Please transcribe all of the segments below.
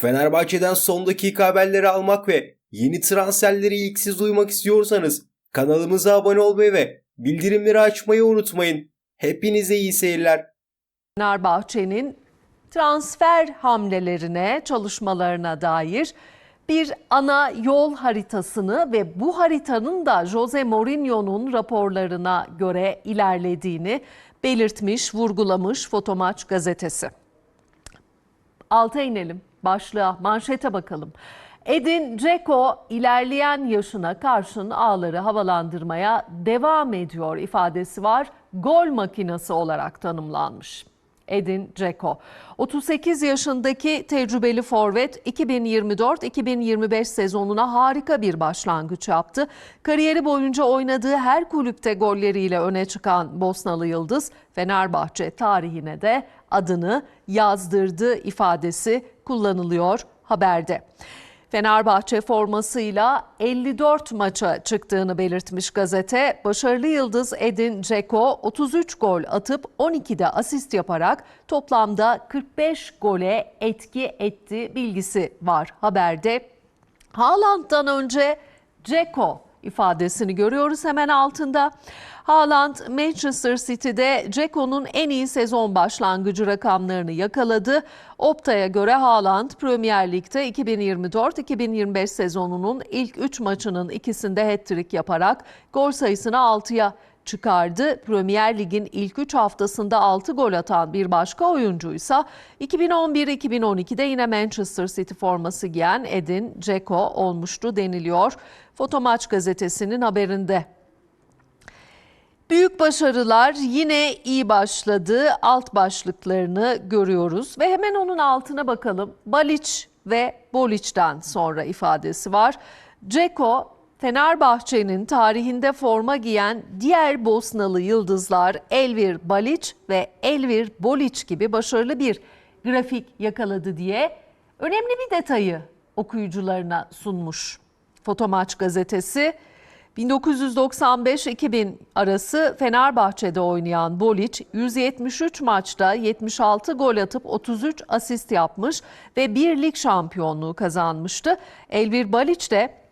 Fenerbahçe'den son dakika haberleri almak ve yeni transferleri ilk siz duymak istiyorsanız kanalımıza abone olmayı ve bildirimleri açmayı unutmayın. Hepinize iyi seyirler. Fenerbahçe'nin transfer hamlelerine, çalışmalarına dair bir ana yol haritasını ve bu haritanın da Jose Mourinho'nun raporlarına göre ilerlediğini belirtmiş, vurgulamış Fotomaç gazetesi. Alta inelim, başlığa, manşete bakalım. Edin Dzeko ilerleyen yaşına karşın ağları havalandırmaya devam ediyor ifadesi var. Gol makinesi olarak tanımlanmış. Edin Dzeko. 38 yaşındaki tecrübeli forvet 2024-2025 sezonuna harika bir başlangıç yaptı. Kariyeri boyunca oynadığı her kulüpte golleriyle öne çıkan Bosnalı Yıldız Fenerbahçe tarihine de adını yazdırdı ifadesi kullanılıyor haberde. Fenerbahçe formasıyla 54 maça çıktığını belirtmiş gazete. Başarılı yıldız Edin Dzeko 33 gol atıp 12'de asist yaparak toplamda 45 gole etki etti bilgisi var haberde. Haaland'dan önce Dzeko ifadesini görüyoruz hemen altında. Haaland Manchester City'de Dzeko'nun en iyi sezon başlangıcı rakamlarını yakaladı. Opta'ya göre Haaland Premier Lig'de 2024-2025 sezonunun ilk 3 maçının ikisinde hat-trick yaparak gol sayısını 6'ya çıkardı. Premier Lig'in ilk 3 haftasında 6 gol atan bir başka oyuncuysa 2011-2012'de yine Manchester City forması giyen Edin Dzeko olmuştu deniliyor. Fotomaç gazetesinin haberinde. Büyük başarılar yine iyi başladı. Alt başlıklarını görüyoruz ve hemen onun altına bakalım. Balic ve Bolic'den sonra ifadesi var. Ceko Fenerbahçe'nin tarihinde forma giyen diğer Bosnalı yıldızlar Elvir Balic ve Elvir Bolic gibi başarılı bir grafik yakaladı diye önemli bir detayı okuyucularına sunmuş. Fotomaç gazetesi 1995-2000 arası Fenerbahçe'de oynayan Bolic 173 maçta 76 gol atıp 33 asist yapmış ve bir lig şampiyonluğu kazanmıştı. Elvir Balic de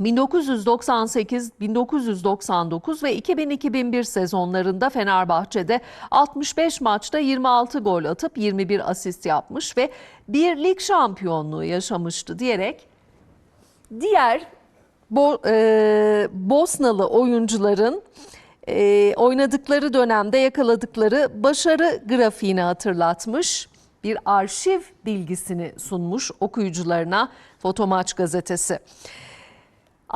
1998, 1999 ve 2000-2001 sezonlarında Fenerbahçe'de 65 maçta 26 gol atıp 21 asist yapmış ve bir lig şampiyonluğu yaşamıştı diyerek diğer Bo, e, Bosnalı oyuncuların e, oynadıkları dönemde yakaladıkları başarı grafiğini hatırlatmış. Bir arşiv bilgisini sunmuş okuyucularına Fotomaç gazetesi.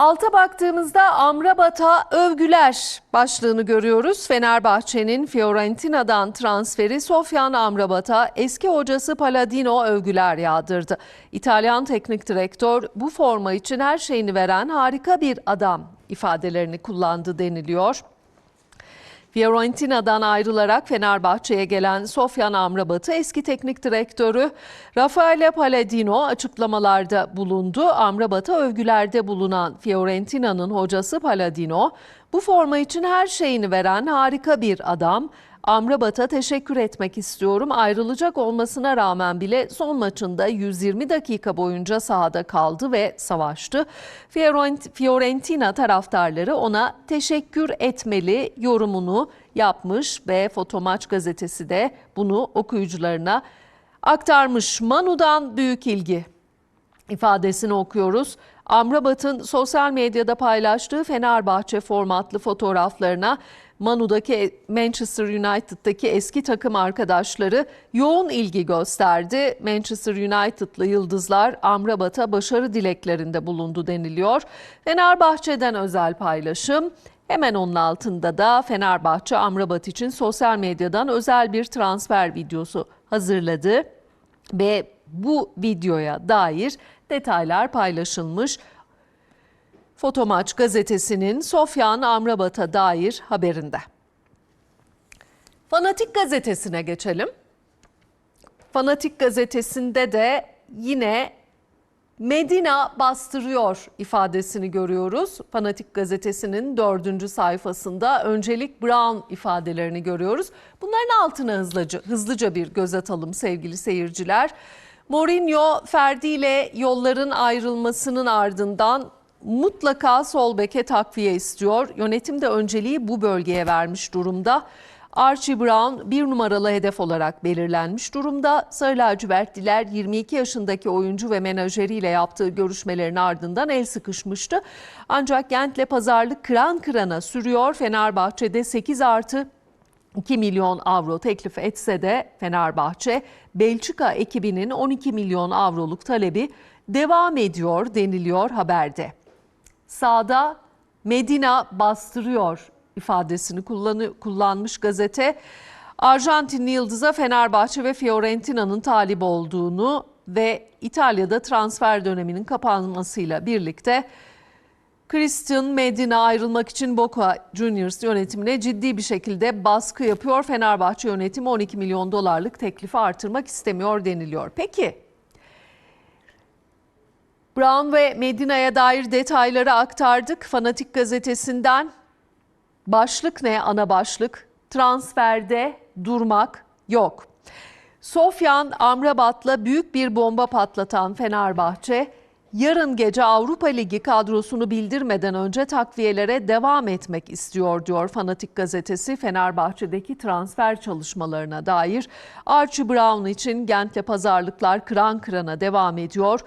Alta baktığımızda Amrabat'a övgüler başlığını görüyoruz. Fenerbahçe'nin Fiorentina'dan transferi Sofyan Amrabat'a eski hocası Palladino övgüler yağdırdı. İtalyan teknik direktör bu forma için her şeyini veren harika bir adam ifadelerini kullandı deniliyor. Fiorentina'dan ayrılarak Fenerbahçe'ye gelen Sofyan Amrabat'ı eski teknik direktörü Rafaele Palladino açıklamalarda bulundu. Amrabat'a övgülerde bulunan Fiorentina'nın hocası Palladino, bu forma için her şeyini veren harika bir adam. Amrabat'a teşekkür etmek istiyorum. Ayrılacak olmasına rağmen bile son maçında 120 dakika boyunca sahada kaldı ve savaştı. Fiorentina taraftarları ona teşekkür etmeli yorumunu yapmış ve Fotomaç gazetesi de bunu okuyucularına aktarmış. Manu'dan büyük ilgi ifadesini okuyoruz. Amrabat'ın sosyal medyada paylaştığı Fenerbahçe formatlı fotoğraflarına Manu'daki Manchester United'daki eski takım arkadaşları yoğun ilgi gösterdi. Manchester United'lı yıldızlar Amrabat'a başarı dileklerinde bulundu deniliyor. Fenerbahçe'den özel paylaşım. Hemen onun altında da Fenerbahçe Amrabat için sosyal medyadan özel bir transfer videosu hazırladı ve bu videoya dair detaylar paylaşılmış. Fotomaç gazetesinin Sofyan Amrabat'a dair haberinde. Fanatik gazetesine geçelim. Fanatik gazetesinde de yine Medina bastırıyor ifadesini görüyoruz. Fanatik gazetesinin dördüncü sayfasında öncelik Brown ifadelerini görüyoruz. Bunların altına hızlıca, hızlıca bir göz atalım sevgili seyirciler. Mourinho Ferdi ile yolların ayrılmasının ardından mutlaka sol beke takviye istiyor. Yönetim de önceliği bu bölgeye vermiş durumda. Archie Brown bir numaralı hedef olarak belirlenmiş durumda. Sarı lacivertliler 22 yaşındaki oyuncu ve menajeriyle yaptığı görüşmelerin ardından el sıkışmıştı. Ancak Gent'le pazarlık kıran kırana sürüyor. Fenerbahçe'de 8 artı 2 milyon avro teklif etse de Fenerbahçe, Belçika ekibinin 12 milyon avroluk talebi devam ediyor deniliyor haberde. Sağda Medina bastırıyor ifadesini kullanmış gazete. Arjantinli Yıldız'a Fenerbahçe ve Fiorentina'nın talip olduğunu ve İtalya'da transfer döneminin kapanmasıyla birlikte Christian Medina ayrılmak için Boca Juniors yönetimine ciddi bir şekilde baskı yapıyor. Fenerbahçe yönetimi 12 milyon dolarlık teklifi artırmak istemiyor deniliyor. Peki Brown ve Medina'ya dair detayları aktardık. Fanatik gazetesinden başlık ne ana başlık? Transferde durmak yok. Sofyan Amrabat'la büyük bir bomba patlatan Fenerbahçe, yarın gece Avrupa Ligi kadrosunu bildirmeden önce takviyelere devam etmek istiyor diyor Fanatik gazetesi Fenerbahçe'deki transfer çalışmalarına dair. Archie Brown için Gent'le pazarlıklar kıran kırana devam ediyor.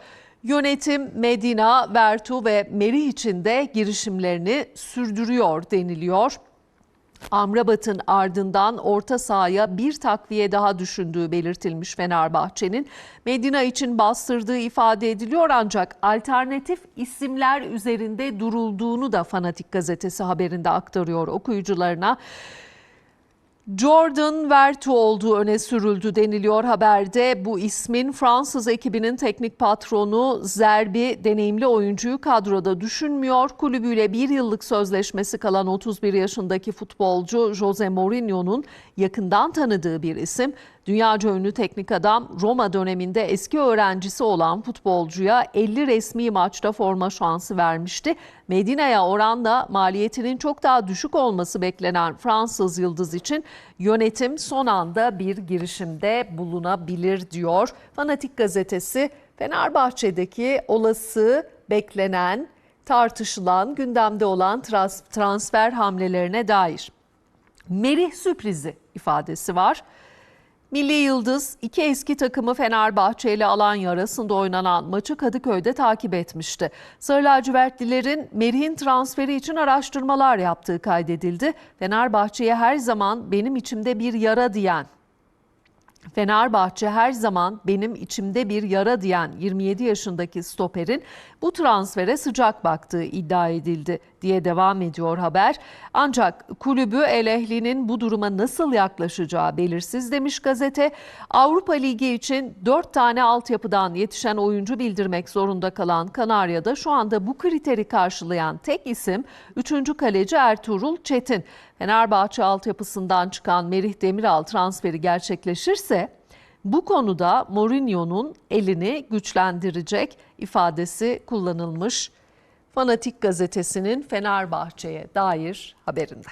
Yönetim Medina, Vertu ve Merih için de girişimlerini sürdürüyor deniliyor. Amrabat'ın ardından orta sahaya bir takviye daha düşündüğü belirtilmiş Fenerbahçe'nin. Medina için bastırdığı ifade ediliyor ancak alternatif isimler üzerinde durulduğunu da Fanatik gazetesi haberinde aktarıyor okuyucularına. Jordan Vertu olduğu öne sürüldü deniliyor haberde. Bu ismin Fransız ekibinin teknik patronu Zerbi deneyimli oyuncuyu kadroda düşünmüyor. Kulübüyle bir yıllık sözleşmesi kalan 31 yaşındaki futbolcu Jose Mourinho'nun yakından tanıdığı bir isim. Dünyaca ünlü teknik adam Roma döneminde eski öğrencisi olan futbolcuya 50 resmi maçta forma şansı vermişti. Medina'ya oranla maliyetinin çok daha düşük olması beklenen Fransız yıldız için yönetim son anda bir girişimde bulunabilir diyor. Fanatik gazetesi Fenerbahçe'deki olası beklenen tartışılan gündemde olan trans- transfer hamlelerine dair. Merih sürprizi ifadesi var. Milli Yıldız iki eski takımı Fenerbahçe ile Alanya arasında oynanan maçı Kadıköy'de takip etmişti. Sarı lacivertlilerin Merih'in transferi için araştırmalar yaptığı kaydedildi. Fenerbahçe'ye her zaman benim içimde bir yara diyen Fenerbahçe her zaman benim içimde bir yara diyen 27 yaşındaki stoperin bu transfere sıcak baktığı iddia edildi diye devam ediyor haber. Ancak kulübü El Ehli'nin bu duruma nasıl yaklaşacağı belirsiz demiş gazete. Avrupa Ligi için 4 tane altyapıdan yetişen oyuncu bildirmek zorunda kalan Kanarya'da şu anda bu kriteri karşılayan tek isim 3. kaleci Ertuğrul Çetin. Fenerbahçe altyapısından çıkan Merih Demiral transferi gerçekleşirse bu konuda Mourinho'nun elini güçlendirecek ifadesi kullanılmış Fanatik gazetesinin Fenerbahçe'ye dair haberinde.